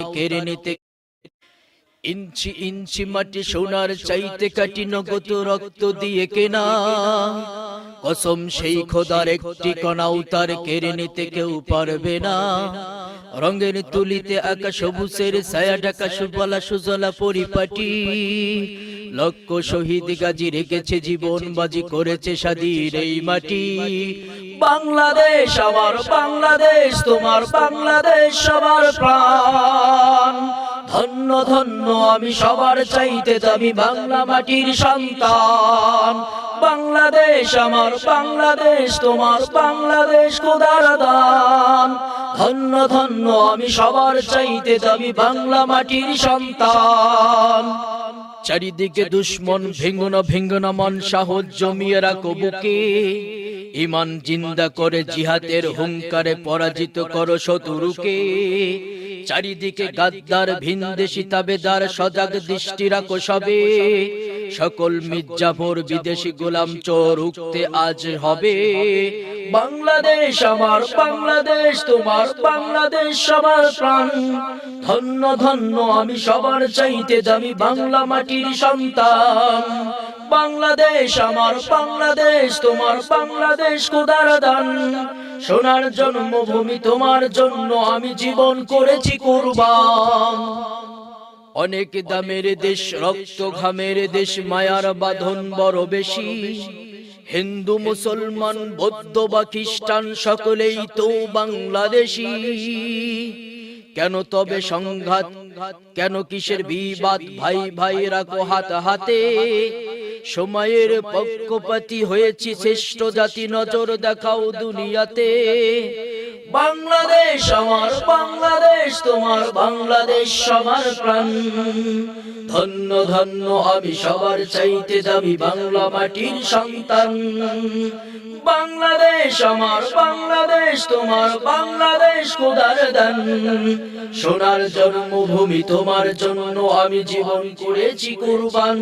কেড়ে নিতে ইঞ্চি ইঞ্চি মাটি সোনার চাইতে কাটি নগদ রক্ত দিয়ে কেনা। কসম সেই খোদার একটি কণাও তার কেড়ে নিতে কেউ পারবে না। রঙের তুলিতে আকাশ সবুজের ছায়া ঢাকা সুবলা সুজলা পরিপাটি। লক্ষ শহীদ গাজী রেখেছে জীবন বাজি করেছে স্বাধীন এই মাটি। বাংলাদেশ, আমার বাংলাদেশ, তোমার বাংলাদেশ, সবার প্রাণ। ধন্য ধন্য, আমি সবার চাইতে দামি বাংলা মাটির সন্তান। বাংলাদেশ, আমার বাংলাদেশ, তোমার বাংলাদেশ কোদার দান। ধন্য ধন্য, আমি সবার চাইতে দামি বাংলা মাটির সন্তান। চারিদিকে দুশ্মন, ভেঙ্গন ভেঙ্গন মন সাহস জমিয়ে রাখো বুকে। ইমান জিন্দা করে জিহাদের হুঙ্কারে পরাজিত করো শত্রুকে। চারিদিকে গাদ্দার, ভিনদেশি তাবেদার, সজাগ দৃষ্টি রাখো সবে। সকল মির্জাফর বিদেশি গোলাম চোর উঠতে আজ হবে। বাংলাদেশ আমার, বাংলাদেশ তোমার, বাংলাদেশ সবার প্রাণ। ধন্য ধন্য, আমি সবার চাইতে দামি বাংলা মাটির সন্তান। বাংলাদেশ, আমার বাংলাদেশ, তোমার বাংলাদেশ কোদার দান। সোনার জন্মভূমি তোমার জন্য আমি জীবন করেছি কুরবান। অনেক দামের দেশ, রক্ত ঘামের দেশ, মায়ার বাঁধন বড় বেশি। হিন্দু, মুসলমান, বৌদ্ধ বা খ্রিস্টান, সকলেই তো বাংলাদেশি। কেন তবে সংঘাত? কেন কিসের বিবাদ? ভাই ভাই রাখো হাত হাতে সময়ের পক্ষপাতি হয়েছি শ্রেষ্ঠ জাতি নজর দেখাও দুনিয়াতে। বাংলাদেশ আমার, বাংলাদেশ তোমার, বাংলাদেশ সবার প্রাণ। ধন্য ধন্য আমি সবার চাইতে দাবি বাংলা মাটির সন্তান। বাংলাদেশ আমার, বাংলাদেশ তোমার, বাংলাদেশ কোদার দান। সোনার জন্মভূমি তোমার জন্য আমি জীবন করেছি কুরবান।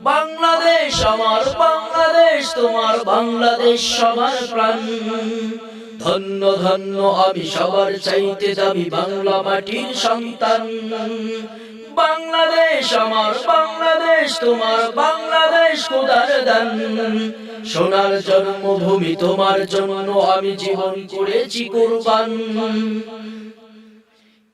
বাংলাদেশ আমার, বাংলাদেশ তোমার, বাংলাদেশ সবার প্রাণ। ধন্য ধন্য, আমি সবার চাইতে যাবি বাংলা মাটির সন্তান। বাংলাদেশ আমার, বাংলাদেশ তোমার, বাংলাদেশ কোদার দান। সোনার জন্মভূমি তোমার জন্য আমি জীবন করেছি কুরবান।